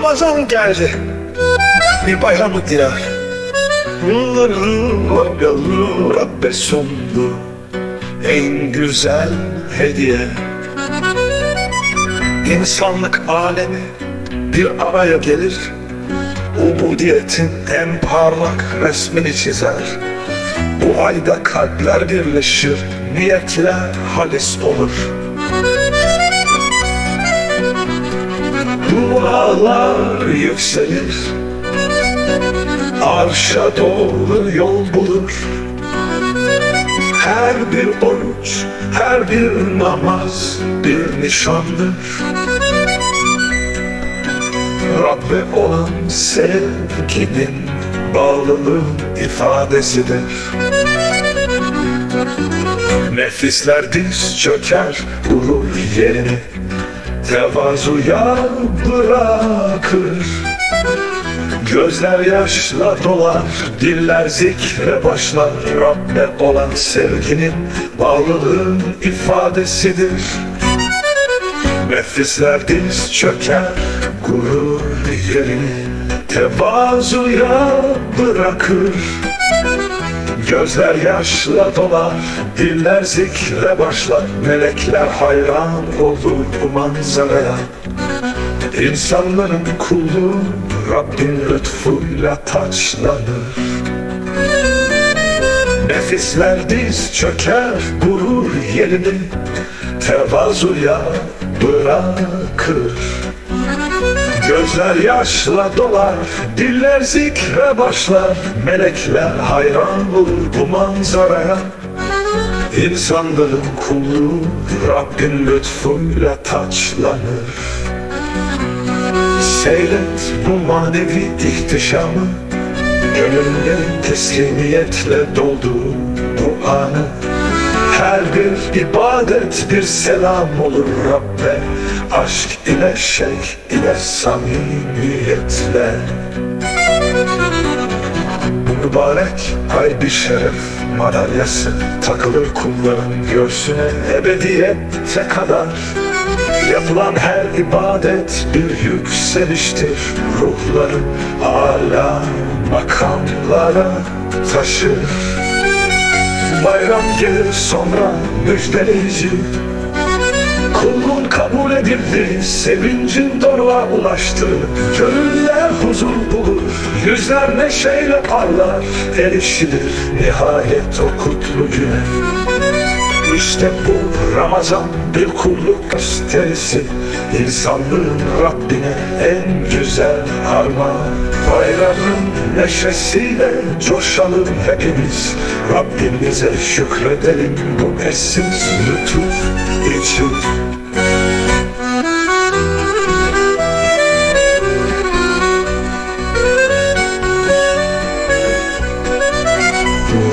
Ramazan geldi. Bir bayramlık diler. Yollarım Rabbe sundu. En güzel hediye. İnsanlık alemi bir araya gelir. Ubudiyetin en parlak resmini çizer. Bu ayda kalpler birleşir, niyetler halis olur. Dualar yükselir, arşa doğru yol bulur. Her bir oruç, her bir namaz bir nişandır. Rabbe olan sevginin bağlılığın ifadesidir. Nefisler diz çöker, durur yerini Tevazuya bırakır. Gözler yaşla dolar, diller zikre başlar. Rabbe olan sevginin bağlılığın ifadesidir. Nefisler diz çöker, gurur yerini Tevazuya bırakır Gözler yaşla dolar, diller zikre başlar. Melekler hayran olur bu manzaraya. İnsanların kulluğu Rabbin lütfuyla taçlanır. Nefisler diz çöker, gurur yerini Tevazuya bırakır Gözler yaşla dolar, diller zikre başlar. Melekler hayran olur bu manzaraya İnsanların kulluğu Rabbin lütfuyla taçlanır. Seyret bu manevi ihtişamı Gönüllerin teslimiyetle dolduğu bu anı her bir ibadet bir selam olur Rabbe. Aşk ile şevk ile samimiyetle. Bu mübarek ay bir şeref madalyası Takılır kulların göğsüne ebediyete kadar. Yapılan her ibadet bir yükseliştir Ruhları âlâ makamlara taşır Bayram gelir sonra müjdeleyici. Kulun kabul edildi, sevincin doruğa ulaştı. Gönüller huzur bulur, yüzler neşeyle parlar. Erişilir nihayet o kutlu güne İşte bu Ramazan bir kulluk gösterisi. İnsanlığın Rabbine en güzel armağan. Bayramın neşesiyle coşalım hepimiz. Rabbimize şükredelim bu eşsiz lütuf için.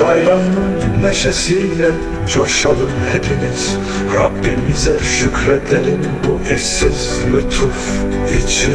Bayramın neşesiyle coşalım hepimiz Rabbimize şükredelim bu eşsiz lütuf için.